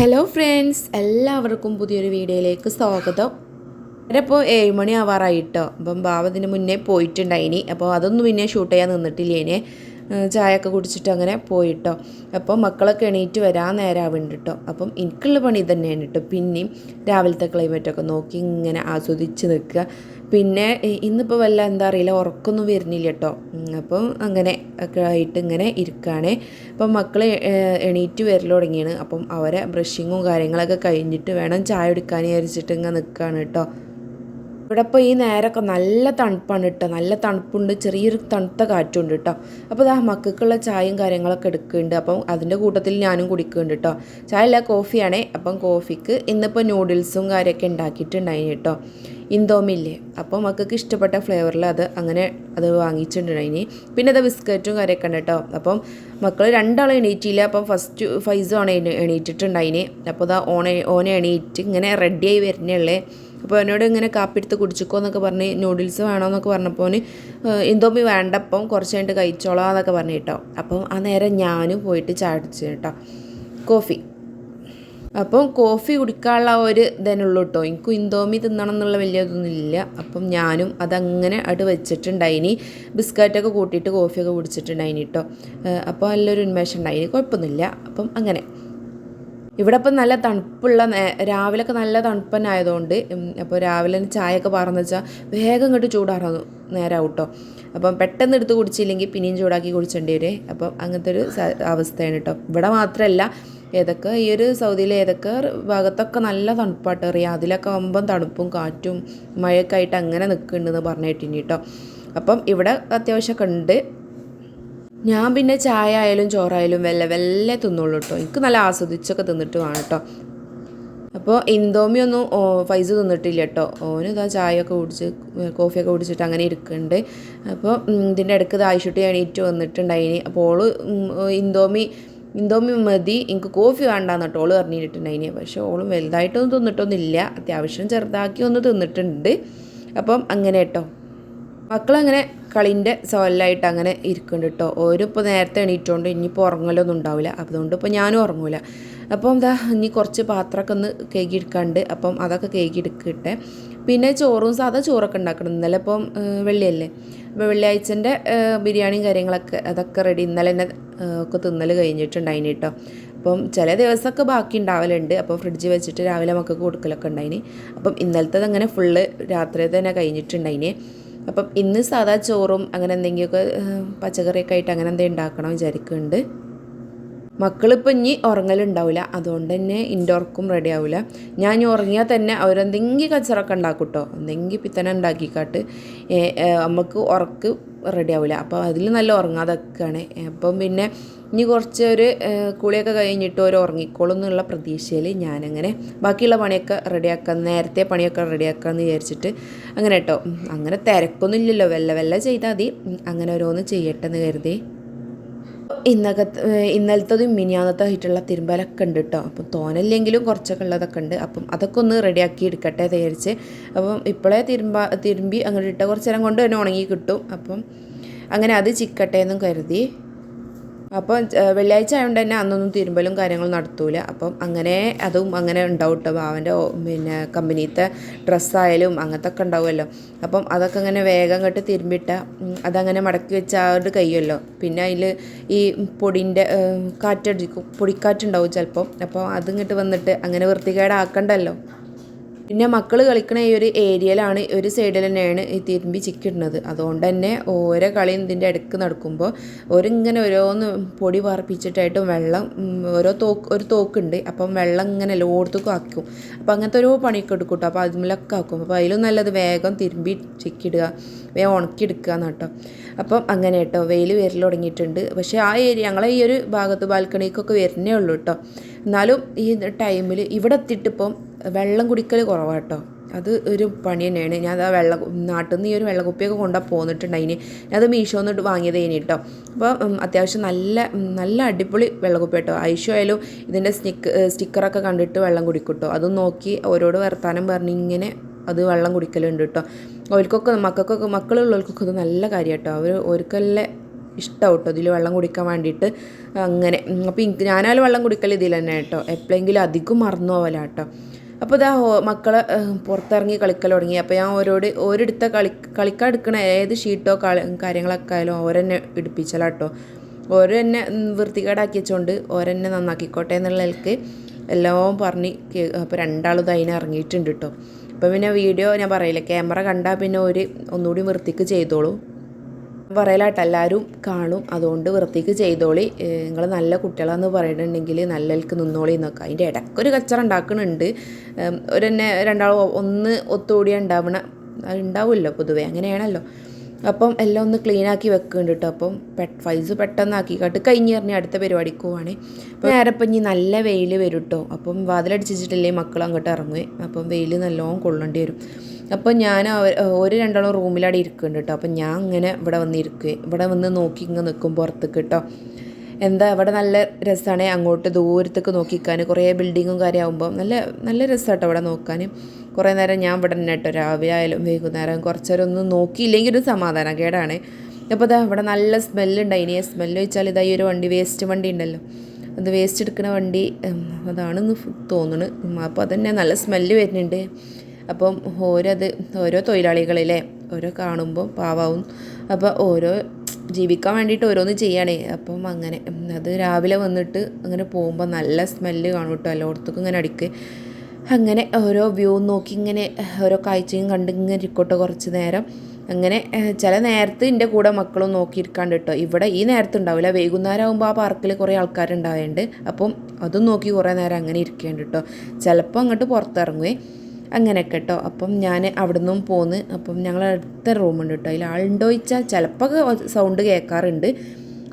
Hello friends എല്ലാവർക്കും പുതിയൊരു വീഡിയോയിലേക്ക് സ്വാഗതം. ഇപ്പോൾ ഏഴ് മണി ആവാറായിട്ടോ. അപ്പം ബാബ ഇതിന് മുന്നേ പോയിട്ടുണ്ടായിനി. അപ്പോൾ അതൊന്നും പിന്നെ ഷൂട്ട് ചെയ്യാൻ നിന്നിട്ടില്ലേനെ ചായയൊക്കെ കുടിച്ചിട്ട് അങ്ങനെ പോയിട്ടോ. അപ്പോൾ മക്കളൊക്കെ എണീറ്റ് വരാൻ നേരമാവുന്നുണ്ട് കേട്ടോ അപ്പം എനിക്കുള്ള പണി തന്നെയാണ് കേട്ടോ പിന്നെയും രാവിലത്തെ ക്ലൈമറ്റൊക്കെ നോക്കി ഇങ്ങനെ ആസ്വദിച്ച് നിൽക്കുക. പിന്നെ ഇന്നിപ്പോൾ വല്ല എന്താ അറിയില്ല ഉറക്കൊന്നും വരുന്നില്ല കേട്ടോ അപ്പം അങ്ങനെ ഒക്കെ ആയിട്ട് ഇങ്ങനെ ഇരിക്കുകയാണ് അപ്പം മക്കൾ എണീറ്റ് വരൽ തുടങ്ങിയാണ്. അപ്പം അവരെ ബ്രഷിങ്ങും കാര്യങ്ങളൊക്കെ കഴിഞ്ഞിട്ട് വേണം ചായ എടുക്കാൻ വിചാരിച്ചിട്ട് ഇങ്ങനെ നിൽക്കുകയാണ് കേട്ടോ. ഇവിടെ ഇപ്പോൾ ഈ നേരമൊക്കെ നല്ല തണുപ്പാണ് കേട്ടോ. നല്ല തണുപ്പുണ്ട്. ചെറിയൊരു തണുത്ത കാറ്റുണ്ട് കേട്ടോ. അപ്പോൾ ഇതാ മക്കൾക്കുള്ള ചായയും കാര്യങ്ങളൊക്കെ എടുക്കുന്നുണ്ട്. അപ്പം അതിന്റെ കൂട്ടത്തിൽ ഞാനും കുടിക്കുന്നുണ്ട് കേട്ടോ. ചായ അല്ല കോഫിയാണേ. അപ്പം കോഫിക്ക് ഇന്നിപ്പോൾ നൂഡിൽസും കാര്യമൊക്കെ ഉണ്ടാക്കിയിട്ടുണ്ടായി കേട്ടോ. ഇന്തോമില്ലേ അപ്പോൾ മക്കൾക്ക് ഇഷ്ടപ്പെട്ട ഫ്ലേവറിൽ അത് അങ്ങനെ അത് വാങ്ങിച്ചിട്ടുണ്ടായിനി പിന്നെ അത് ബിസ്ക്കറ്റും കാര്യമൊക്കെ ഉണ്ട് കേട്ടോ. അപ്പം മക്കൾ രണ്ടാളും എണീറ്റില്ല. അപ്പം ഫസ്റ്റ് ഫൈസും ആണ് എണീ- എണീറ്റിട്ടുണ്ടായിനി അപ്പോൾ ഇതാ ഓണ ഓന എണീറ്റ് ഇങ്ങനെ റെഡിയായി വരുന്നുള്ളേ അപ്പോൾ എന്നോട് ഇങ്ങനെ കാപ്പിടുത്ത് കുടിച്ചിക്കോ എന്നൊക്കെ പറഞ്ഞ് നൂഡിൽസ് വേണമെന്നൊക്കെ പറഞ്ഞപ്പോൾ ഇന്തോമി വേണ്ടപ്പം കുറച്ച് കഴിഞ്ഞിട്ട് കഴിച്ചോളാം എന്നൊക്കെ പറഞ്ഞു കേട്ടോ. അപ്പം ആ നേരം ഞാനും പോയിട്ട് ചായ കുടിച്ചു കേട്ടോ. കോഫി. അപ്പം കോഫി കുടിക്കാനുള്ള ഒരു ഇതന്നുള്ളൂ കേട്ടോ എനിക്ക് ഇന്തോമി തിന്നണം എന്നുള്ള വലിയ ഇതൊന്നുമില്ല അപ്പം ഞാനും അതങ്ങനെ അത് വെച്ചിട്ടുണ്ടായിനി ബിസ്ക്കറ്റൊക്കെ കൂട്ടിയിട്ട് കോഫിയൊക്കെ കുടിച്ചിട്ടുണ്ടായിനി കേട്ടോ അപ്പോൾ നല്ലൊരു ഉന്മേഷം ഉണ്ടായിനി കുഴപ്പമൊന്നുമില്ല. അപ്പം അങ്ങനെ. ഇവിടെ ഇപ്പം നല്ല തണുപ്പുള്ള രാവിലെയൊക്കെ നല്ല തണുപ്പനായതുകൊണ്ട് അപ്പോൾ രാവിലെ ചായയൊക്കെ പറഞ്ഞു വെച്ചാൽ വേഗം ഇങ്ങോട്ട് ചൂടാറുന്നു നേരാവും കേട്ടോ അപ്പം പെട്ടെന്ന് എടുത്ത് കുടിച്ചില്ലെങ്കിൽ പിന്നെയും ചൂടാക്കി കുടിച്ചേണ്ടി വരും. അപ്പം അങ്ങനത്തെ ഒരു അവസ്ഥയാണ് കേട്ടോ ഇവിടെ മാത്രമല്ല ഏതൊക്കെ ഈ ഒരു സൗദിയിലെ ഏതൊക്കെ ഭാഗത്തൊക്കെ നല്ല തണുപ്പാട്ട് അറിയാം. അതിലൊക്കെ ആകുമ്പം തണുപ്പും കാറ്റും മഴയൊക്കെ ആയിട്ട് അങ്ങനെ നിൽക്കുന്നുണ്ടെന്ന് പറഞ്ഞിട്ടിനി കേട്ടോ അപ്പം ഇവിടെ അത്യാവശ്യമൊക്കെ ഉണ്ട്. ഞാൻ പിന്നെ ചായ ആയാലും ചോറായാലും വെല്ല വെല്ലേ തിന്നുള്ളൂ കേട്ടോ എനിക്ക് നല്ല ആസ്വദിച്ചൊക്കെ തിന്നിട്ട് വേണം കേട്ടോ അപ്പോൾ ഇന്തോമി ഒന്നും ഓ, ഫൈസ് തിന്നിട്ടില്ല കേട്ടോ ഓന് ഇതാ ചായയൊക്കെ കുടിച്ച് കോഫിയൊക്കെ കുടിച്ചിട്ട് അങ്ങനെ ഇരിക്കുന്നുണ്ട് അപ്പോൾ ഇതിന്റെ ഇടയ്ക്ക് ഇത് ആയിഷുട്ടി എണീറ്റ് വന്നിട്ടുണ്ടായിനി. അപ്പോൾ ഓൾ ഇന്തോമി ഇന്തോമി മതി എനിക്ക് കോഫി വേണ്ടാന്ന് കേട്ടോ ഓൾ പറഞ്ഞിട്ടുണ്ടായിന്. പക്ഷേ ഓളും വലുതായിട്ടൊന്നും തിന്നിട്ടൊന്നുമില്ല. അത്യാവശ്യം ചെറുതാക്കി ഒന്ന് തിന്നിട്ടുണ്ട്. അപ്പം അങ്ങനെ കേട്ടോ. മക്കളങ്ങനെ കളിന്റെ സോലായിട്ട് അങ്ങനെ ഇരിക്കുന്നുണ്ട് കേട്ടോ. ഓരിപ്പോൾ നേരത്തെ എണീറ്റുകൊണ്ട് ഇനിയിപ്പോൾ ഉറങ്ങലൊന്നും ഉണ്ടാവില്ല. അതുകൊണ്ട് ഇപ്പോൾ ഞാനും ഉറങ്ങൂല. അപ്പം എന്താ ഇനി കുറച്ച് പാത്രമൊക്കെ ഒന്ന് കേക്ക് എടുക്കാണ്ട് അപ്പം അതൊക്കെ കേക്ക് എടുക്കട്ടെ പിന്നെ ചോറും സാധാ ചോറൊക്കെ ഉണ്ടാക്കണം. ഇന്നലെ ഇപ്പം വെള്ളിയല്ലേ? വെള്ളിയാഴ്ചന്റെ ബിരിയാണിയും കാര്യങ്ങളൊക്കെ അതൊക്കെ റെഡി ഇന്നലെ തന്നെ ഒക്കെ തിന്നൽ കഴിഞ്ഞിട്ടുണ്ടായിന് കേട്ടോ അപ്പം ചില ദിവസമൊക്കെ ബാക്കി ഉണ്ടാവലുണ്ട് അപ്പോൾ ഫ്രിഡ്ജ് വെച്ചിട്ട് രാവിലെ മക്കൾക്ക് കൊടുക്കലൊക്കെ ഉണ്ടായിന് അപ്പം ഇന്നലത്തത് അങ്ങനെ ഫുള്ള് രാത്രി തന്നെ കഴിഞ്ഞിട്ടുണ്ടായിന്. അപ്പം ഇന്ന് സാധാ ചോറും അങ്ങനെ എന്തെങ്കിലുമൊക്കെ പച്ചക്കറിയൊക്കെ ആയിട്ട് അങ്ങനെ എന്തെങ്കിലും ഉണ്ടാക്കണം വിചാരിക്കുന്നുണ്ട് മക്കളിപ്പോൾ ഇനി ഉറങ്ങലുണ്ടാവില്ല. അതുകൊണ്ട് തന്നെ ഇൻഡോർക്കും റെഡി ആവില്ല ഞാൻ ഉറങ്ങിയാൽ തന്നെ അവരെന്തെങ്കിലും കച്ചറൊക്കെ ഉണ്ടാക്കും കേട്ടോ എന്തെങ്കിലും പിത്തന ഉണ്ടാക്കിക്കാട്ട് നമുക്ക് ഉറക്ക് റെഡി ആവില്ല അപ്പോൾ അതിൽ നല്ല ഉറങ്ങാതൊക്കെയാണ് അപ്പം പിന്നെ ഇനി കുറച്ച് ഒരു കുളിയൊക്കെ കഴിഞ്ഞിട്ട് ഒരു ഉറങ്ങിക്കോളും എന്നുള്ള പ്രതീക്ഷയിൽ ഞാനങ്ങനെ ബാക്കിയുള്ള പണിയൊക്കെ റെഡിയാക്കാം നേരത്തെ പണിയൊക്കെ റെഡിയാക്കാമെന്ന് വിചാരിച്ചിട്ട് അങ്ങനെ കേട്ടോ അങ്ങനെ തിരക്കൊന്നും ഇല്ലല്ലോ. വെല്ല വെല്ല ചെയ്താൽ മതി. അങ്ങനെ ഓരോന്ന് ചെയ്യട്ടെ എന്ന് കരുതി. ഇന്നൊക്കെ ഇന്നലത്തതും മിനിയാന്നത്തെ ആയിട്ടുള്ള തിരുമ്പലൊക്കെ ഉണ്ട് കേട്ടോ അപ്പം തോനല്ലെങ്കിലും കുറച്ചൊക്കെ ഉള്ളതൊക്കെ ഉണ്ട്. അപ്പം അതൊക്കെ ഒന്ന് റെഡിയാക്കി എടുക്കട്ടെ തയ്യരിച്ച് അപ്പം ഇപ്പോഴേ തിരുമ്പ തിരുമ്പി അങ്ങോട്ട് ഇട്ട കുറച്ച് നേരം കൊണ്ട് തന്നെ ഉണങ്ങി കിട്ടും. അപ്പം അങ്ങനെ അത് ചിക്കട്ടെ എന്നും കരുതി. അപ്പോൾ വെള്ളിയാഴ്ച ആയതുകൊണ്ട് തന്നെ അന്നൊന്നും തിരുമ്പലും കാര്യങ്ങളും നടത്തൂല. അപ്പം അങ്ങനെ അതും അങ്ങനെ ഉണ്ടാവും കേട്ടോ അവന്റെ പിന്നെ കമ്പനിയിലത്തെ ഡ്രസ്സായാലും അങ്ങനത്തെ ഒക്കെ ഉണ്ടാവുമല്ലോ. അപ്പം അതൊക്കെ അങ്ങനെ വേഗം കേട്ട് തിരുമ്പിട്ട അതങ്ങനെ മടക്കി വെച്ച അവരുടെ കയ്യല്ലോ. പിന്നെ അതിൽ ഈ പൊടിന്റെ കാറ്റടിക്കും. പൊടിക്കാറ്റുണ്ടാവും ചിലപ്പോൾ അപ്പോൾ അതിങ്ങോട്ട് വന്നിട്ട് അങ്ങനെ വൃത്തികേടാക്കണ്ടല്ലോ. പിന്നെ മക്കൾ കളിക്കുന്ന ഈ ഒരു ഏരിയയിലാണ് ഒരു സൈഡിൽ തന്നെയാണ് ഈ തിരുമ്പി ചിക്കിടുന്നത്. അതുകൊണ്ട് തന്നെ ഓരോ കളിയും ഇതിന്റെ ഇടയ്ക്ക് നടക്കുമ്പോൾ ഓരിങ്ങനെ ഓരോന്ന് പൊടി പറപ്പിച്ചിട്ടായിട്ടും വെള്ളം ഓരോ തോക്ക് ഒരു തോക്കുണ്ട്. അപ്പം വെള്ളം ഇങ്ങനെ എല്ലായിടത്തേക്കും ആക്കും. അപ്പം അങ്ങനത്തെ ഓരോ പണിയൊക്കെ എടുക്കും കേട്ടോ അപ്പോൾ അതിലൊക്കെ ആക്കും. അപ്പോൾ അതിലും നല്ലത് വേഗം തിരുമ്പി ചിക്കിടുക വേഗം ഉണക്കിയെടുക്കുക എന്ന് കേട്ടോ അപ്പം അങ്ങനെ കേട്ടോ വെയിൽ വരൽ തുടങ്ങിയിട്ടുണ്ട്. പക്ഷേ ആ ഏരിയ ഞങ്ങളെ ഈ ഒരു ഭാഗത്ത് ബാൽക്കണിക്കൊക്കെ വരുന്നേ ഉള്ളൂ കേട്ടോ എന്നാലും ഈ ടൈമിൽ ഇവിടെ എത്തിയിട്ടിപ്പം വെള്ളം കുടിക്കൽ കുറവാട്ടോ. അത് ഒരു പണി തന്നെയാണ്. ഞാൻ ആ വെള്ള നാട്ടിൽ നിന്ന് ഈ ഒരു വെള്ളക്കുപ്പിയൊക്കെ കൊണ്ടാ പോന്നിട്ടുണ്ടായിന്. അത് മീഷോന്ന് വാങ്ങിയതേനി കേട്ടോ അപ്പോൾ അത്യാവശ്യം നല്ല നല്ല അടിപൊളി വെള്ളക്കുപ്പി കേട്ടോ ഐഷോ ആയാലും ഇതിന്റെ സ്റ്റിക്ക് സ്റ്റിക്കറൊക്കെ കണ്ടിട്ട് വെള്ളം കുടിക്കും കേട്ടോ അതും നോക്കി അവരോട് വർത്താനം പറഞ്ഞ് ഇങ്ങനെ അത് വെള്ളം കുടിക്കലുണ്ട് കേട്ടോ അവർക്കൊക്കെ മക്കൾക്കൊക്കെ മക്കളുള്ളവർക്കൊക്കെ അത് നല്ല കാര്യം കേട്ടോ അവർ അവർക്കല്ലേ ഇഷ്ടമാവും കേട്ടോ ഇതിൽ വെള്ളം കുടിക്കാൻ വേണ്ടിയിട്ട് അങ്ങനെ. അപ്പോൾ എനിക്ക് ഞാനാലും വെള്ളം കുടിക്കൽ ഇതിൽ തന്നെ കേട്ടോ. എപ്പോഴെങ്കിലും അധികം മറന്നു പോകല കേട്ടോ. അപ്പോൾ ഇതാ മക്കളെ പുറത്തിറങ്ങി കളിക്കൽ തുടങ്ങി. അപ്പോൾ ഞാൻ ഓരോട് ഓരെടുത്ത കളി കളിക്കാൻ എടുക്കണ ഏത് ഷീട്ടോ കളി കാര്യങ്ങളൊക്കെ ആയാലും ഓരെന്നെ ഇടിപ്പിച്ചലാട്ടോ ഓരോ എന്നെ വൃത്തികേടാക്കി വെച്ചുകൊണ്ട് ഓരെന്നെ നന്നാക്കിക്കോട്ടെ എന്നുള്ളതിലേക്ക് എല്ലാം പറഞ്ഞ് അപ്പോൾ രണ്ടാളും അതിന് ഇറങ്ങിയിട്ടുണ്ട് കേട്ടോ. അപ്പോൾ പിന്നെ വീഡിയോ ഞാൻ പറയില്ല ക്യാമറ കണ്ടാൽ പിന്നെ ഒരു ഒന്നുകൂടി വൃത്തിക്ക് ചെയ്തോളൂ. പറയലാട്ട് എല്ലാവരും കാണും. അതുകൊണ്ട് വൃത്തിക്ക് ചെയ്തോളി. നിങ്ങൾ നല്ല കുട്ടികളാന്ന് പറയുന്നുണ്ടെങ്കിൽ നല്ലൽക്ക് നിന്നോളി എന്നൊക്കെ. അതിന്റെ ഇടയ്ക്കൊരു കച്ചറ ഉണ്ടാക്കുന്നുണ്ട് ഒരു തന്നെ രണ്ടാളും ഒന്ന് ഒത്തുകൂടിയ ഉണ്ടാവണ ഉണ്ടാവുമല്ലോ പൊതുവേ. അങ്ങനെയാണല്ലോ. അപ്പം എല്ലാം ഒന്ന് ക്ലീൻ ആക്കി വെക്കുന്നുണ്ട് കേട്ടോ അപ്പം പെ ഫൈസ് പെട്ടെന്ന് ആക്കിക്കാട്ട് കഴിഞ്ഞ് പറഞ്ഞ് അടുത്ത പരിപാടിക്ക് പോവാണേ. അപ്പോൾ നേരെ ഇപ്പം ഇനി നല്ല വെയിൽ വരും കേട്ടോ അപ്പം വാതിലടിച്ചിട്ടില്ലേ മക്കൾ അങ്ങോട്ട് ഇറങ്ങുകയെ അപ്പം വെയിൽ നല്ലോണം കൊള്ളേണ്ടി വരും. അപ്പം ഞാൻ ഒരു രണ്ടാളും റൂമിലവിടെ ഇരിക്കുന്നുണ്ട് കേട്ടോ അപ്പം ഞാൻ ഇങ്ങനെ ഇവിടെ വന്ന് ഇരിക്കുക ഇവിടെ വന്ന് നോക്കി ഇങ്ങനെ നിൽക്കും പുറത്തേക്ക് കേട്ടോ എന്താ ഇവിടെ നല്ല രസമാണ് അങ്ങോട്ട് ദൂരത്തേക്ക് നോക്കിക്കാൻ കുറേ ബിൽഡിങ്ങും കാര്യമാകുമ്പോൾ നല്ല നല്ല രസമാട്ടോ ഇവിടെ നോക്കാൻ കുറേ നേരം ഞാൻ ഇവിടെ തന്നെ കേട്ടോ രാവിലെ ആയാലും വൈകുന്നേരം കുറച്ചേരം ഒന്നും നോക്കിയില്ലെങ്കിൽ ഒരു സമാധാനം കേടാണ്. അപ്പോൾ ഇതാ ഇവിടെ നല്ല സ്മെല്ലുണ്ട് സ്മെല്ലുണ്ടായിനി സ്മെല്ല് വെച്ചാൽ ഇതാ ഈ ഒരു വണ്ടി വേസ്റ്റ് വണ്ടി ഉണ്ടല്ലോ. അത് വേസ്റ്റ് എടുക്കുന്ന വണ്ടി അതാണെന്ന് തോന്നുന്നു അപ്പോൾ അതന്നെ നല്ല സ്മെല്ല് വരുന്നുണ്ട്. അപ്പം ഓരത് ഓരോ തൊഴിലാളികളിലെ ഓരോ കാണുമ്പോൾ പാവാവും. അപ്പോൾ ഓരോ ജീവിക്കാൻ വേണ്ടിയിട്ട് ഓരോന്ന് ചെയ്യണേ. അപ്പം അങ്ങനെ അത് രാവിലെ വന്നിട്ട് അങ്ങനെ പോകുമ്പോൾ നല്ല സ്മെല്ല് കാണും കേട്ടോ എല്ലായിടത്തേക്കും ഇങ്ങനെ അടിക്ക്. അങ്ങനെ ഓരോ വ്യൂ നോക്കി ഇങ്ങനെ ഓരോ കാഴ്ചയും കണ്ട് ഇങ്ങനെ ഇരിക്കട്ടെ കുറച്ച് നേരം. അങ്ങനെ ചില നേരത്ത് എന്റെ കൂടെ മക്കളും നോക്കിയിരിക്കാണ്ട് കേട്ടോ ഇവിടെ ഈ നേരത്ത് ഉണ്ടാവില്ല. വൈകുന്നേരം ആകുമ്പോൾ ആ പാർക്കിൽ കുറേ ആൾക്കാരുണ്ടാവേണ്ട. അപ്പം അതും നോക്കി കുറേ നേരം അങ്ങനെ ഇരിക്കേണ്ട കേട്ടോ ചിലപ്പോൾ അങ്ങോട്ട് പുറത്തിറങ്ങുവേ. അങ്ങനെയൊക്കെ കേട്ടോ അപ്പം ഞാൻ അവിടെ നിന്നും പോന്ന്. അപ്പം ഞങ്ങൾ അടുത്ത റൂമുണ്ട് കേട്ടോ അതിൽ ആളുണ്ടോ ചോദിച്ചാൽ ചിലപ്പോൾ സൗണ്ട് കേൾക്കാറുണ്ട്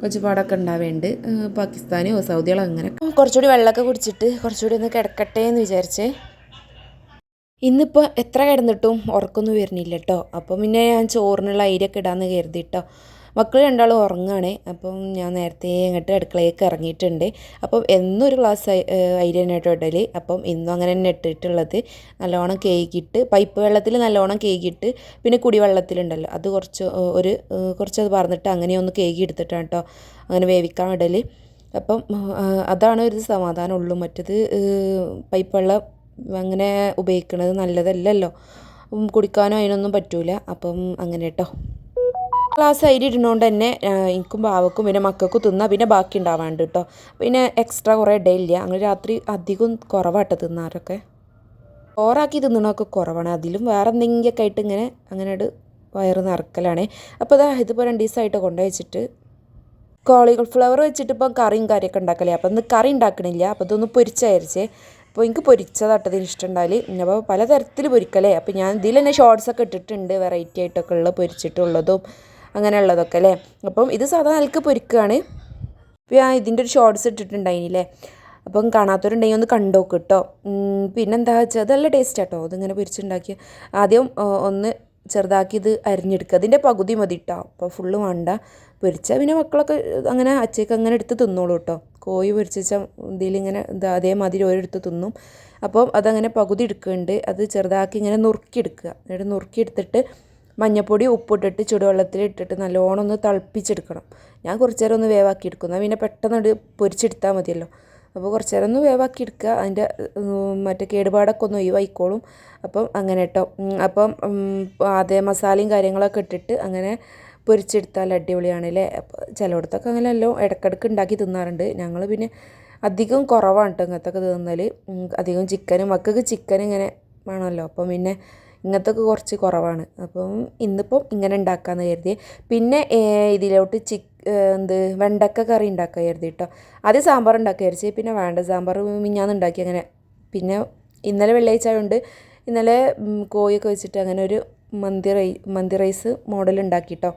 ഒച്ചപ്പാടൊക്കെ ഉണ്ടാവേണ്ട്. ഏഹ് പാകിസ്ഥാനിയോ സൗദികളോ അങ്ങനെ. കുറച്ചുകൂടി വെള്ളമൊക്കെ കുടിച്ചിട്ട് കുറച്ചുകൂടി ഒന്ന് കിടക്കട്ടെ എന്ന് വിചാരിച്ചേ. ഇന്നിപ്പോൾ എത്ര കിടന്നിട്ടും ഉറക്കൊന്നും വരുന്നില്ല കേട്ടോ അപ്പം പിന്നെ ഞാൻ ചോറിനുള്ള അരിയൊക്കെ ഇടാമെന്ന് കരുതി കേട്ടോ മക്കൾ രണ്ടാളും ഉറങ്ങുകയാണ് അപ്പം ഞാൻ നേരത്തെ അങ്ങോട്ട് അടുക്കളയൊക്കെ ഇറങ്ങിയിട്ടുണ്ട്. അപ്പം എന്നൊരു ഒരു ഗ്ലാസ് അരി തന്നെ കേട്ടോ ഇടൽ അപ്പം ഇന്നും അങ്ങനെ തന്നെ ഇട്ടിട്ടുള്ളത്. നല്ലോണം കേക്കിട്ട് പൈപ്പ് വെള്ളത്തിൽ നല്ലോണം കേക്കിട്ട് പിന്നെ കുടിവെള്ളത്തിലുണ്ടല്ലോ. അത് കുറച്ച് ഒരു കുറച്ച് അത് പറഞ്ഞിട്ട് അങ്ങനെ ഒന്ന് കേക്ക് എടുത്തിട്ടാണ് കേട്ടോ അങ്ങനെ വേവിക്കാൻ ഇടൽ അപ്പം അതാണ് ഒരു സമാധാനമുള്ളൂ മറ്റത് പൈപ്പ് വെള്ളം അങ്ങനെ ഉപയോഗിക്കുന്നത് നല്ലതല്ലല്ലോ. കുടിക്കാനോ അതിനൊന്നും പറ്റൂല. അപ്പം അങ്ങനെ കേട്ടോ ഗ്ലാസ് അരി ഇടുന്നതുകൊണ്ട് തന്നെ എനിക്കും ബാവക്കും പിന്നെ മക്കൾക്കും തിന്നാം പിന്നെ ബാക്കി ഉണ്ടാവാണ്ട് കേട്ടോ പിന്നെ എക്സ്ട്രാ കുറേ ഇടയില്ല അങ്ങനെ രാത്രി അധികം കുറവാട്ടോ തിന്നാറൊക്കെ. ഓറാക്കി തിന്നണമൊക്കെ കുറവാണ്. അതിലും വേറെ എന്തെങ്കിലുമൊക്കെ ആയിട്ട് ഇങ്ങനെ അങ്ങനെ വയറ് നിറക്കലാണ്. അപ്പോൾ ഇതാ ഇതിപ്പോൾ രണ്ട് ദിവസമായിട്ട് കൊണ്ടുവച്ചിട്ട് കോളികൾ ഫ്ലവർ വെച്ചിട്ട് ഇപ്പം കറിയും കാര്യമൊക്കെ ഉണ്ടാക്കലേ. അപ്പം ഇന്ന് കറി ഉണ്ടാക്കണില്ല. അപ്പോൾ ഇതൊന്ന് പൊരിച്ചായിരിച്ചേ അപ്പോൾ എനിക്ക് പൊരിച്ചതാട്ടതിന് ഇഷ്ടമുണ്ടായി അപ്പോൾ പലതരത്തിൽ പൊരിക്കലേ. അപ്പോൾ ഞാൻ ഇതിൽ തന്നെ ഷോർട്സൊക്കെ ഇട്ടിട്ടുണ്ട് വെറൈറ്റി ആയിട്ടൊക്കെ ഉള്ള പൊരിച്ചിട്ടുള്ളതും അങ്ങനെയുള്ളതൊക്കെ അല്ലേ? അപ്പം ഇത് സാധാ നിലയ്ക്ക് പൊരിക്കുകയാണ് ഇപ്പോൾ ഞാൻ ഇതിന്റെ ഒരു ഷോർട്സ് ഇട്ടിട്ടുണ്ടായിനില്ലേ? അപ്പം കാണാത്തവരുണ്ടെങ്കിൽ ഒന്ന് കണ്ടോക്ക് കേട്ടോ പിന്നെന്താ വെച്ചാൽ അത് നല്ല ടേസ്റ്റ് കേട്ടോ അതിങ്ങനെ പൊരിച്ചുണ്ടാക്കിയ ആദ്യം ഒന്ന് ചെറുതാക്കി ഇത് അരിഞ്ഞെടുക്കുക അതിന്റെ പകുതി മതി കേട്ടോ അപ്പോൾ ഫുള്ള് വേണ്ട. പൊരിച്ചാൽ പിന്നെ മക്കളൊക്കെ അങ്ങനെ അച്ചയ്ക്ക് അങ്ങനെ എടുത്ത് തിന്നോളൂ കേട്ടോ കോഴി പൊരിച്ച ഇതിലിങ്ങനെ എന്താ അതേമാതിരി ഓരോരുത്ത് തിന്നും. അപ്പം അതങ്ങനെ പകുതി എടുക്കുന്നുണ്ട് അത് ചെറുതാക്കി ഇങ്ങനെ നുറുക്കിയെടുക്കുക. എന്നിട്ട് നുറുക്കിയെടുത്തിട്ട് മഞ്ഞപ്പൊടി ഉപ്പിട്ടിട്ട് ചുടുവെള്ളത്തിൽ ഇട്ടിട്ട് നല്ലോണം ഒന്ന് തിളപ്പിച്ചെടുക്കണം. ഞാൻ കുറച്ച് നേരം ഒന്ന് വേവാക്കി എടുക്കുന്നു പിന്നെ പെട്ടെന്ന് അത് പൊരിച്ചെടുത്താൽ മതിയല്ലോ. അപ്പോൾ കുറച്ച് നേരം ഒന്ന് വേവാക്കി എടുക്കുക അതിന്റെ മറ്റേ കേടുപാടൊക്കെ ഒന്ന് ഒഴിവായിക്കോളും. അപ്പം അങ്ങനെ കേട്ടോ അപ്പം അതേ മസാലയും കാര്യങ്ങളൊക്കെ ഇട്ടിട്ട് അങ്ങനെ പൊരിച്ചെടുത്താൽ അടിപൊളിയാണല്ലേ അപ്പോൾ ചിലയിടത്തൊക്കെ അങ്ങനെ എല്ലാം ഇടയ്ക്കിടയ്ക്ക് ഉണ്ടാക്കി തിന്നാറുണ്ട്. ഞങ്ങൾ പിന്നെ അധികം കുറവാണ് കേട്ടോ ഇങ്ങനത്തൊക്കെ തിന്നാൽ. അധികം ചിക്കനും മക്കൾക്ക് ചിക്കൻ ഇങ്ങനെ വേണമല്ലോ. അപ്പം പിന്നെ ഇങ്ങനത്തൊക്കെ കുറച്ച് കുറവാണ്. അപ്പം ഇന്നിപ്പം ഇങ്ങനെ ഉണ്ടാക്കാമെന്ന് കരുതി. പിന്നെ ഇതിലോട്ട് ചിക്ക് എന്ത് വെണ്ടക്ക കറി ഉണ്ടാക്കുക കരുതി കേട്ടോ ആദ്യം സാമ്പാർ ഉണ്ടാക്കുക വിചാരിച്ച്. പിന്നെ വേണ്ട സാമ്പാർ മിഞ്ഞാന്ന് ഉണ്ടാക്കി അങ്ങനെ. പിന്നെ ഇന്നലെ വെള്ളിയാഴ്ച ആയതുകൊണ്ട് ഇന്നലെ കോഴിയൊക്കെ വെച്ചിട്ട് അങ്ങനെ ഒരു മന്തി റൈ മന്തി റൈസ് മോഡൽ ഉണ്ടാക്കി കേട്ടോ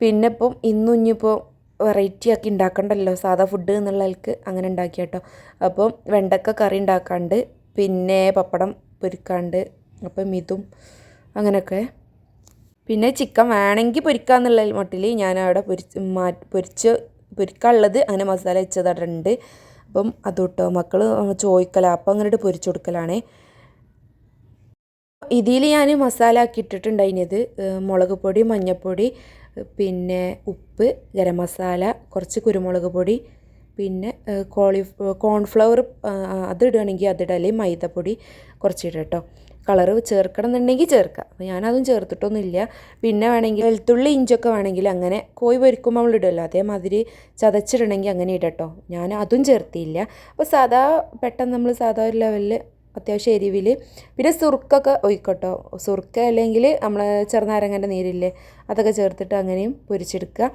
പിന്നെ ഇപ്പം ഇന്നും ഇനിയിപ്പോൾ വെറൈറ്റി ആക്കി ഉണ്ടാക്കണ്ടല്ലോ സാധാ ഫുഡ് എന്നുള്ളവർക്ക് അങ്ങനെ ഉണ്ടാക്കി കേട്ടോ അപ്പം വെണ്ടക്ക കറി ഉണ്ടാക്കാണ്ട് പിന്നെ പപ്പടം പൊരിക്കാണ്ട് അപ്പം ഇതും അങ്ങനെയൊക്കെ. പിന്നെ ചിക്കൻ വേണമെങ്കിൽ പൊരിക്കാന്നുള്ള മട്ടിൽ ഞാൻ അവിടെ പൊരിച്ച് മാ പൊരിച്ച് പൊരിക്കാനുള്ളത് അങ്ങനെ മസാല വെച്ചതായിട്ടുണ്ട് അപ്പം അത് കേട്ടോ മക്കൾ ചോദിക്കല. അപ്പം അങ്ങനെ പൊരിച്ചു കൊടുക്കലാണേ. ഇതിൽ ഞാൻ മസാല ആക്കി ഇട്ടിട്ടുണ്ടായിനത് ഏഹ് മുളക് പൊടി മഞ്ഞൾപ്പൊടി പിന്നെ ഉപ്പ് ഗരം മസാല കുറച്ച് കുരുമുളക് പൊടി പിന്നെ കോളി കോൺഫ്ലവർ അത് ഇടുകയാണെങ്കിൽ അതിടുക മൈദപ്പൊടി കുറച്ചിടുക കളറ് ചേർക്കണം എന്നുണ്ടെങ്കിൽ ചേർക്കാം. അപ്പോൾ ഞാനതും ചേർത്തിട്ടൊന്നുമില്ല. പിന്നെ വേണമെങ്കിൽ വെളുത്തുള്ളി ഇഞ്ചൊക്കെ വേണമെങ്കിൽ അങ്ങനെ കോഴി പൊരിക്കുമ്പോൾ നമ്മൾ ഇടുമല്ലോ. അതേമാതിരി ചതച്ചിടണമെങ്കിൽ അങ്ങനെ ഇടട്ടോ ഞാൻ അതും ചേർത്തിയില്ല. അപ്പോൾ സാധാ പെട്ടെന്ന് നമ്മൾ സാധാ ഒരു ലെവലിൽ അത്യാവശ്യം എരിവിൽ പിന്നെ സുറുക്കൊക്കെ ഒഴിക്കട്ടോ. സുർക്ക അല്ലെങ്കിൽ നമ്മൾ ചെറുനാരങ്ങന്റെ നീരില്ലേ അതൊക്കെ ചേർത്തിട്ട് അങ്ങനെയും പൊരിച്ചെടുക്കുക.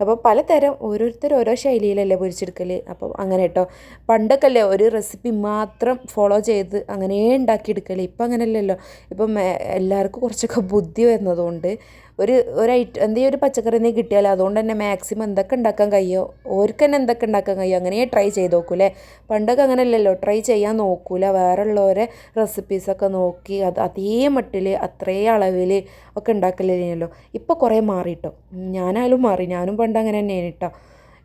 അപ്പോൾ പലതരം ഓരോരുത്തർ ഓരോ ശൈലിയിലല്ലേ പൊരിച്ചെടുക്കൽ അപ്പോൾ അങ്ങനെ കേട്ടോ പണ്ടൊക്കെ അല്ലേ ഒരു റെസിപ്പി മാത്രം ഫോളോ ചെയ്ത് അങ്ങനെ ഉണ്ടാക്കിയെടുക്കൽ ഇപ്പം അങ്ങനെയല്ലല്ലോ ഇപ്പം എല്ലാവർക്കും കുറച്ചൊക്കെ ബുദ്ധി വരുന്നതുകൊണ്ട് ഒരു ഒരു ഐറ്റം എന്തെങ്കിലും ഒരു പച്ചക്കറി എന്തെങ്കിലും കിട്ടിയാൽ അതുകൊണ്ട് തന്നെ മാക്സിമം എന്തൊക്കെ ഉണ്ടാക്കാൻ കഴിയുമോ ഓർക്ക് തന്നെ എന്തൊക്കെ ഉണ്ടാക്കാൻ കഴിയുമോ അങ്ങനെ ട്രൈ ചെയ്ത് നോക്കൂലേ? പണ്ടൊക്കെ അങ്ങനെ അല്ലല്ലോ ട്രൈ ചെയ്യാൻ നോക്കൂല. വേറെ ഉള്ളവരെ റെസിപ്പീസൊക്കെ നോക്കി അത് അതേ മട്ടിൽ അത്രേ അളവിൽ ഒക്കെ ഉണ്ടാക്കലില്ലല്ലോ. ഇപ്പോൾ കുറേ മാറിയിട്ടോ ഞാനായാലും മാറി. ഞാനും പണ്ട് അങ്ങനെ തന്നെയാണ് കേട്ടോ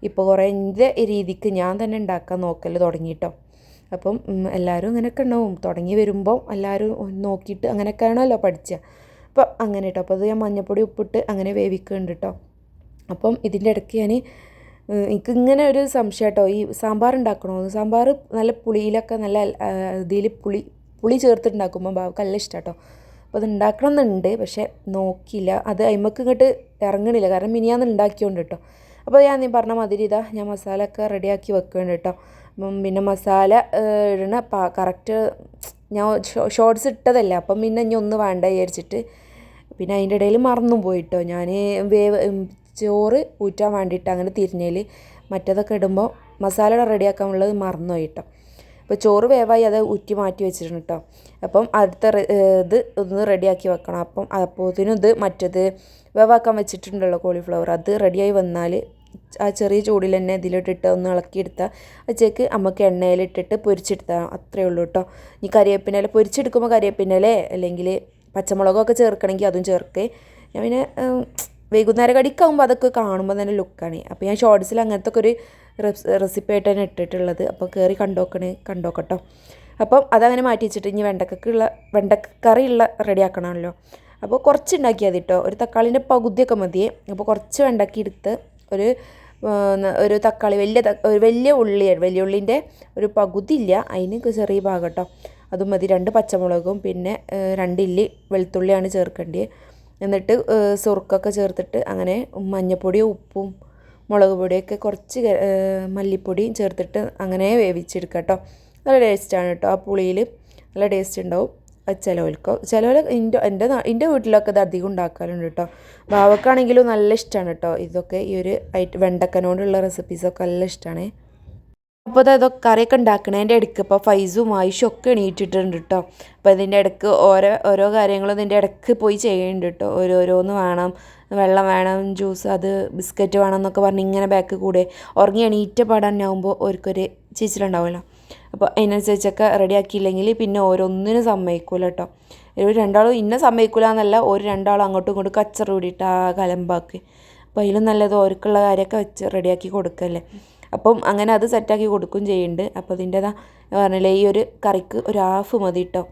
ഇപ്പോൾ കുറേ എന്റെ രീതിക്ക് ഞാൻ തന്നെ ഉണ്ടാക്കാൻ നോക്കൽ തുടങ്ങിയിട്ടോ അപ്പം എല്ലാവരും അങ്ങനെയൊക്കെ ഉണ്ടാവും. തുടങ്ങി വരുമ്പോൾ എല്ലാവരും നോക്കിയിട്ട് അങ്ങനെയൊക്കെയാണല്ലോ പഠിക്കുക അപ്പോൾ അങ്ങനെ കേട്ടോ അപ്പോൾ അത് ഞാൻ മഞ്ഞപ്പൊടി ഉപ്പിട്ട് അങ്ങനെ വേവിക്കുന്നുണ്ട് കേട്ടോ അപ്പം ഇതിന്റെ ഇടയ്ക്ക് ഞാൻ എനിക്ക് ഇങ്ങനെ ഒരു സംശയം കേട്ടോ ഈ സാമ്പാർ ഉണ്ടാക്കണോ? സാമ്പാർ നല്ല പുളിയിലൊക്കെ നല്ല ഇതിൽ പുളി പുളി ചേർത്തിട്ടുണ്ടാക്കുമ്പോൾ ബാബുക്ക് നല്ല ഇഷ്ടം കേട്ടോ അപ്പോൾ അത് ഉണ്ടാക്കണം എന്നുണ്ട് പക്ഷേ നോക്കിയില്ല. അത് അയിമക്ക് ഇങ്ങോട്ട് ഇറങ്ങണില്ല. കാരണം മിനിയാന്ന് ഉണ്ടാക്കിയോണ്ട് കേട്ടോ അപ്പോൾ ഞാൻ നീ പറഞ്ഞ മാതിരി ഇതാ ഞാൻ മസാല ഒക്കെ റെഡിയാക്കി വെക്കുന്നുണ്ട് കേട്ടോ പിന്നെ മസാല ഇടണ കറക്റ്റ് ഞാൻ ഷോർട്ട്സ് ഇട്ടതല്ല. അപ്പം പിന്നെ ഇനി ഒന്ന് വേണ്ട വിചാരിച്ചിട്ട് പിന്നെ അതിന്റെ ഇടയിൽ മറന്നു പോയിട്ടോ. ഞാൻ വേവ് ചോറ് ഊറ്റാൻ വേണ്ടിയിട്ട് അങ്ങനെ തിരിഞ്ഞതിൽ മറ്റേതൊക്കെ ഇടുമ്പോൾ മസാല റെഡിയാക്കാനുള്ളത് മറന്നു പോയിട്ടോ അപ്പോൾ ചോറ് വേവായി അത് ഊറ്റി മാറ്റി വെച്ചിട്ടുണ്ട് കേട്ടോ അപ്പം അടുത്ത ഇത് ഒന്ന് റെഡിയാക്കി വെക്കണം. അപ്പം അപ്പോഴത്തേനും ഇത് മറ്റേത് വേവാക്കാൻ വെച്ചിട്ടുണ്ടല്ലോ കോളിഫ്ലവർ. അത് റെഡിയായി വന്നാൽ ആ ചെറിയ ചൂടിൽ തന്നെ ഇതിലിട്ടിട്ട് ഒന്ന് ഇളക്കിയെടുത്താൽ അച്ചേക്ക് നമുക്ക് എണ്ണയിലിട്ടിട്ട് പൊരിച്ചെടുത്താൽ അത്രയേ ഉള്ളൂ കേട്ടോ ഇനി കരിവേപ്പിനില പൊരിച്ചെടുക്കുമ്പോൾ കരിവേപ്പിനില അല്ലെങ്കിൽ പച്ചമുളകൊക്കെ ചേർക്കണമെങ്കിൽ അതും ചേർക്കേ. ഞാൻ പിന്നെ വൈകുന്നേരം കടിക്കാവുമ്പോൾ അതൊക്കെ കാണുമ്പോൾ തന്നെ ലുക്കാണ് അപ്പോൾ ഞാൻ ഷോർട്സിൽ അങ്ങനത്തെ ഒക്കെ ഒരു റെസിപ്പി ആയിട്ടാണ് ഇട്ടിട്ടുള്ളത്. അപ്പോൾ കയറി കണ്ടോക്കണേ കണ്ടോക്കട്ടോ. അപ്പം അതങ്ങനെ മാറ്റി വെച്ചിട്ട് ഇനി വെണ്ടക്കുള്ള റെഡി ആക്കാനാണല്ലോ അപ്പോൾ കുറച്ച് ഉണ്ടാക്കിയാൽ കേട്ടോ ഒരു തക്കാളിന്റെ പകുതിയൊക്കെ മതിയേ അപ്പോൾ കുറച്ച് വെണ്ടക്കി എടുത്ത് ഒരു ഒരു തക്കാളി വലിയ ഒരു വലിയ ഉള്ളിയാണ്. വലിയ ഉള്ളിന്റെ ഒരു പകുതി ഇല്ല. അതിന് ചെറിയ ഭാഗം കേട്ടോ അതും മതി. രണ്ട് പച്ചമുളകും പിന്നെ രണ്ടില്ലി വെളുത്തുള്ളിയാണ് ചേർക്കേണ്ടത് എന്നിട്ട് സുറുക്കൊക്കെ ചേർത്തിട്ട് അങ്ങനെ മഞ്ഞൾപ്പൊടിയും ഉപ്പും മുളക് പൊടിയൊക്കെ കുറച്ച് മല്ലിപ്പൊടിയും ചേർത്തിട്ട് അങ്ങനെ വേവിച്ചെടുക്കുക കേട്ടോ നല്ല ടേസ്റ്റാണ് കേട്ടോ. ആ പുളിയിൽ നല്ല ടേസ്റ്റ് ഉണ്ടാവും. ചിലവൽക്കോ ചിലവർ എന്റെ എന്റെ എന്റെ വീട്ടിലൊക്കെ ഇത് അധികം ഉണ്ടാക്കാറുണ്ട് കേട്ടോ. ബാവക്കാണെങ്കിലും നല്ല ഇഷ്ടമാണ് കേട്ടോ. ഇതൊക്കെ ഈ ഒരു ഐറ്റം വെണ്ടക്കനോടുള്ള റെസിപ്പീസൊക്കെ നല്ല ഇഷ്ടമാണ് അപ്പോൾ അതൊക്കെ കറിയൊക്കെ ഉണ്ടാക്കണതിന്റെ ഇടയ്ക്ക് ഇപ്പോൾ ഫൈസും ആയിഷും ഒക്കെ എണീറ്റിട്ടുണ്ട് കേട്ടോ അപ്പോൾ ഇതിന്റെ ഇടയ്ക്ക് ഓരോ ഓരോ കാര്യങ്ങളും ഇതിന്റെ ഇടയ്ക്ക് പോയി ചെയ്യുന്നുണ്ട് കേട്ടോ ഓരോരോന്ന് വേണം വെള്ളം വേണം ജ്യൂസ് അത് ബിസ്ക്കറ്റ് വേണം എന്നൊക്കെ പറഞ്ഞ് ഇങ്ങനെ ബാക്ക് കൂടെ ഉറങ്ങി എണീറ്റ പാടാനാവുമ്പോൾ ഓർക്കൊരു ചീച്ചിലുണ്ടാവുമല്ലോ അപ്പോൾ അതിനനുസരിച്ചൊക്കെ റെഡിയാക്കിയില്ലെങ്കിൽ പിന്നെ ഓരോന്നിനും സമ്മതിക്കൂല കേട്ടോ ഒരു രണ്ടാളും ഇന്ന സമ്മതിക്കൂല എന്നല്ല ഒരു രണ്ടാളും അങ്ങോട്ടും ഇങ്ങോട്ടും കച്ചറ കൂടിയിട്ട് ആ കലമ്പാക്കി. അപ്പോൾ അതിലും നല്ലത് ഓർക്കുള്ള കാര്യമൊക്കെ വെച്ച് റെഡിയാക്കി കൊടുക്കല്ലേ. അപ്പം അങ്ങനെ അത് സെറ്റാക്കി കൊടുക്കുകയും ചെയ്യുന്നുണ്ട് അപ്പോൾ ഇതിന്റെതാ പറഞ്ഞില്ലേ ഈ ഒരു കറിക്ക് ഒരു ഹാഫ് മതി കേട്ടോ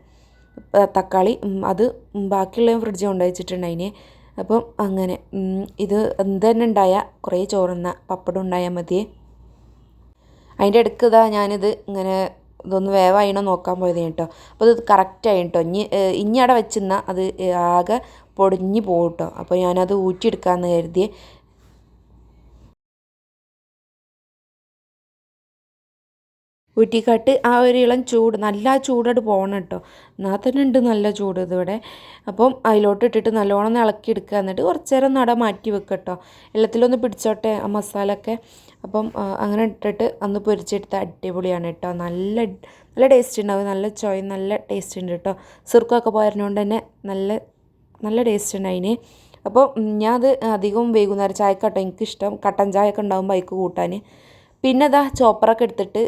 തക്കാളി അത് ബാക്കിയുള്ള ഫ്രിഡ്ജ് കൊണ്ടുവച്ചിട്ടുണ്ട് അതിന് അപ്പം അങ്ങനെ ഇത് എന്ത് തന്നെ കുറേ ചോറുന്ന പപ്പടം ഉണ്ടായാൽ മതിയേ. അതിന്റെ ഇടയ്ക്ക് ഇതാ ഞാനിത് ഇങ്ങനെ ഇതൊന്ന് വേവായിണോ നോക്കാൻ പോയത് കേട്ടോ അപ്പോൾ ഇത് കറക്റ്റായി കേട്ടോ ഇനി ഇനി അവിടെ അത് ആകെ പൊടിഞ്ഞ് പോകും കേട്ടോ അപ്പോൾ ഞാനത് ഊറ്റിയെടുക്കാമെന്ന് കരുതി ഊറ്റിക്കാട്ട് ആ ഒരു ഇളം ചൂട് നല്ല ചൂടായിട്ട് പോകണം കേട്ടോ. എന്നാൽ തന്നെ ഉണ്ട് നല്ല ചൂട് ഇതിവിടെ അപ്പം അതിലോട്ട് ഇട്ടിട്ട് നല്ലോണം ഇളക്കി എടുക്കുക എന്നിട്ട് കുറച്ച് നേരം നട മാറ്റി വെക്കുക കേട്ടോ. എല്ലാത്തിലൊന്ന് പിടിച്ചോട്ടെ ആ മസാല ഒക്കെ അപ്പം അങ്ങനെ ഇട്ടിട്ട് അന്ന് പൊരിച്ചെടുത്ത അടിപൊളിയാണ് കേട്ടോ. നല്ല നല്ല ടേസ്റ്റ് ഉണ്ടാവും നല്ല ചോയ് നല്ല ടേസ്റ്റ് ഉണ്ട് കേട്ടോ. സിർക്കൊക്കെ പോയിരുന്നതുകൊണ്ട് തന്നെ നല്ല നല്ല ടേസ്റ്റ് ഉണ്ട് അതിന് അപ്പോൾ ഞാൻ അത് അധികം വൈകുന്നേരം ചായക്കട്ടോ എനിക്കിഷ്ടം. കട്ടൻ ചായ ഒക്കെ ഉണ്ടാകുമ്പോൾ അതിക്ക് കൂട്ടാൻ പിന്നെ ഇതാ ചോപ്പറൊക്കെ എടുത്തിട്ട്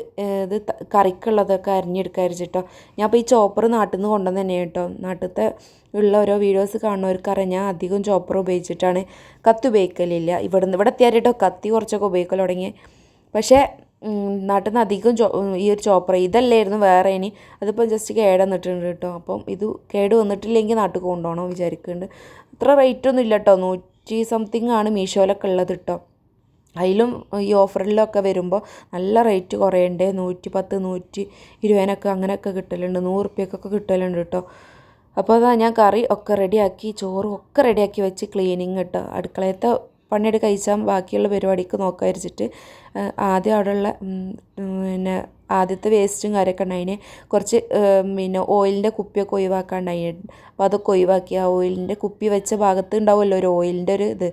ഇത് കറിക്കുള്ളതൊക്കെ അരിഞ്ഞെടുക്കാൻ കേട്ടോ ഞാൻ അപ്പോൾ ഈ ചോപ്പർ നാട്ടിൽ നിന്ന് കൊണ്ടുവന്ന് തന്നെയാണ് കേട്ടോ. നാട്ടിലത്തെ ഉള്ള ഓരോ വീഡിയോസ് കാണുന്നവർക്കറിയാം. ഞാൻ അധികം ചോപ്പർ ഉപയോഗിച്ചിട്ടാണ് കത്തി ഉപയോഗിക്കലില്ല. ഇവിടെ നിന്ന് ഇവിടെ എത്തിയാൽ കേട്ടോ. കത്തി കുറച്ചൊക്കെ ഉപയോഗിക്കൽ തുടങ്ങി. പക്ഷേ നാട്ടിൽ നിന്ന് അധികം ഈ ഒരു ചോപ്പർ ഇതല്ലായിരുന്നു വേറെ ഇനി. അതിപ്പോൾ ജസ്റ്റ് കേട് വന്നിട്ടുണ്ട് കേട്ടോ. അപ്പം ഇത് കേട് വന്നിട്ടില്ലെങ്കിൽ നാട്ടിൽ കൊണ്ടുപോകണം വിചാരിക്കുന്നുണ്ട്. അത്ര റേറ്റൊന്നും ഇല്ല കേട്ടോ. നൂറ്റി സംതിങ് ആണ് മീഷോയിലൊക്കെ ഉള്ളത് കേട്ടോ. അതിലും ഈ ഓഫറിലൊക്കെ വരുമ്പോൾ നല്ല റേറ്റ് കുറയണ്ടേ നൂറ്റി പത്ത് നൂറ്റി ഇരുപതിനൊക്കെ അങ്ങനെയൊക്കെ കിട്ടലുണ്ട്. നൂറ് റുപ്യക്കൊക്കെ കിട്ടലുണ്ട് കേട്ടോ അപ്പോൾ അതാ ഞാൻ കറി ഒക്കെ റെഡിയാക്കി ചോറും ഒക്കെ റെഡിയാക്കി വെച്ച് ക്ലീനിങ് കേട്ടോ അടുക്കളയത്തെ പണിയെടുത്ത് കഴിച്ചാൽ ബാക്കിയുള്ള പരിപാടിക്ക് നോക്കാൻ വിചാരിച്ചിട്ട് ആദ്യം അവിടെയുള്ള പിന്നെ ആദ്യത്തെ വേസ്റ്റും കാര്യമൊക്കെ ഉണ്ടായിന്. കുറച്ച് പിന്നെ ഓയിലിന്റെ കുപ്പിയൊക്കെ ഒഴിവാക്കാൻ ഒഴിവാക്കാണ്ടായിരുന്നു അപ്പോൾ അതൊക്കെ ഒഴിവാക്കി. ആ ഓയിലിന്റെ കുപ്പി വെച്ച ഭാഗത്ത് ഉണ്ടാവുമല്ലോ ഒരു ഓയിലിന്റെ ഒരു ഇത്.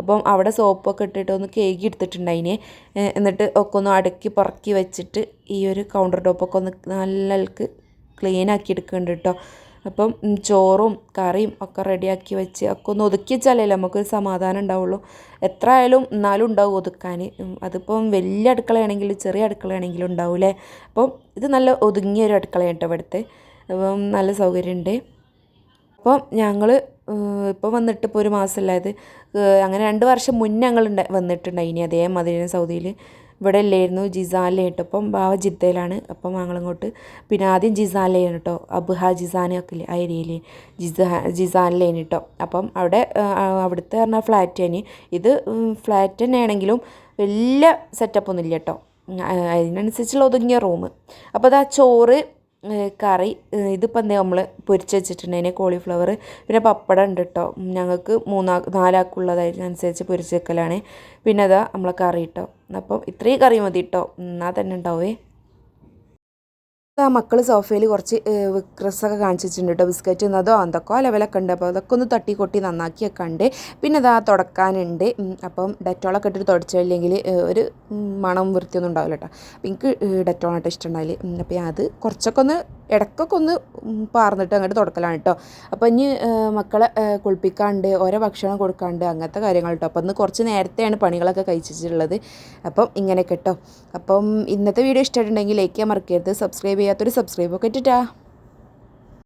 അപ്പം അവിടെ സോപ്പൊക്കെ ഇട്ടിട്ട് ഒന്ന് കേക്ക് എടുത്തിട്ടുണ്ടായിന് എന്നിട്ട് ഒക്കെ ഒന്ന് അടക്കി പറക്കി വെച്ചിട്ട് ഈ ഒരു കൗണ്ടർ ടോപ്പൊക്കെ ഒന്ന് നല്ലൽക്ക് ക്ലീൻ ആക്കി എടുക്കുന്നുണ്ട് കേട്ടോ അപ്പം ചോറും കറിയും ഒക്കെ റെഡിയാക്കി വെച്ച് ഒക്കെ ഒന്ന് ഒതുക്കി വെച്ചാലേ നമുക്കൊരു സമാധാനം ഉണ്ടാവുള്ളൂ. എത്ര ആയാലും എന്നാലും ഉണ്ടാവും ഒതുക്കാൻ. അതിപ്പം വലിയ അടുക്കളയാണെങ്കിലും ചെറിയ അടുക്കളയാണെങ്കിലും ഉണ്ടാവില്ലേ? അപ്പം ഇത് നല്ല ഒതുങ്ങിയ ഒരു അടുക്കളയാണ് കേട്ടോ ഇവിടുത്തെ. അപ്പം നല്ല സൗകര്യമുണ്ട്. അപ്പം ഞങ്ങൾ ഇപ്പോൾ വന്നിട്ട് ഇപ്പോൾ ഒരു മാസമല്ലായത് അങ്ങനെ രണ്ട് വർഷം മുന്നേ ഞങ്ങൾ വന്നിട്ടുണ്ടായിനി അതേമാതിരി സൗദിയിൽ ഇവിടെ അല്ലായിരുന്നു ജിസാനിലായിട്ട് അപ്പം ബാവ ജിദ്ദയിലാണ്. അപ്പം ഞങ്ങളിങ്ങോട്ട് പിന്നെ ആദ്യം ജിസാനിലാണ് കേട്ടോ. അബുഹ ജിസാനൊക്കെ ഇല്ലേ ആ ഏരിയയിൽ ജിസാ ജിസാനിലാണ് കേട്ടോ. അപ്പം അവിടെ അവിടുത്തെ പറഞ്ഞാൽ ഫ്ലാറ്റ് തന്നെ. ഇത് ഫ്ലാറ്റ് തന്നെ ആണെങ്കിലും വലിയ സെറ്റപ്പൊന്നുമില്ല കേട്ടോ. അതിനനുസരിച്ചുള്ള ഒതുങ്ങിയ റൂം. അപ്പോൾ അത് ആ ചോറ് കറി ഇതിപ്പം എന്താ നമ്മൾ പൊരിച്ച് വെച്ചിട്ടുണ്ടെങ്കിൽ കോളിഫ്ലവർ പിന്നെ പപ്പടം ഉണ്ട് കേട്ടോ ഞങ്ങൾക്ക് മൂന്നാ നാലാൾക്കുള്ളതനുസരിച്ച് പൊരിച്ച് വെക്കലാണ്. പിന്നെ അതാ നമ്മളെ കറി കേട്ടോ അപ്പം ഇത്രയും കറി മതി കേട്ടോ എന്നാൽ തന്നെ ഉണ്ടാവേ. ആ മക്കൾ സോഫയിൽ കുറച്ച് വിക്രസൊക്കെ കാണിച്ചിട്ടുണ്ട് കേട്ടോ ബിസ്ക്കറ്റ് എന്നതോ എന്തൊക്കെ ലെവലൊക്കെ ഉണ്ട്. അപ്പോൾ അതൊക്കെ ഒന്ന് തട്ടി കൊട്ടി നന്നാക്കിയൊക്കെ ഉണ്ട്. പിന്നെ അതാ തുടക്കാനുണ്ട്. അപ്പം ഡെറ്റോളൊക്കെ ഇട്ടിട്ട് തുടച്ചില്ലെങ്കിൽ ഒരു മണം വൃത്തിയൊന്നും ഉണ്ടാവില്ല കേട്ടോ അപ്പം എനിക്ക് ഡെറ്റോളായിട്ട് ഇഷ്ടമുണ്ടായില്ല അപ്പോൾ അത് കുറച്ചൊക്കെ ഒന്ന് ഇടയ്ക്കൊക്കെ ഒന്ന് പാർന്നിട്ട് അങ്ങോട്ട് തുടക്കലാണ് കേട്ടോ അപ്പോൾ ഇനി മക്കളെ കുളിപ്പിക്കാണ്ട് ഓരോ ഭക്ഷണം കൊടുക്കാണ്ട് അങ്ങനത്തെ കാര്യങ്ങൾ കേട്ടോ അപ്പോൾ ഇന്ന് കുറച്ച് നേരത്തെയാണ് പണികളൊക്കെ കഴിച്ചിട്ടുള്ളത്. അപ്പം ഇങ്ങനെ കേട്ടോ അപ്പം ഇന്നത്തെ വീഡിയോ ഇഷ്ടമായിട്ടുണ്ടെങ്കിൽ ലൈക്ക് ചെയ്യാൻ മറക്കരുത്. സബ്സ്ക്രൈബ് ചെയ്യാത്തൊരു സബ്സ്ക്രൈബ് ഒക്കെ ഇട്ടിട്ടാ.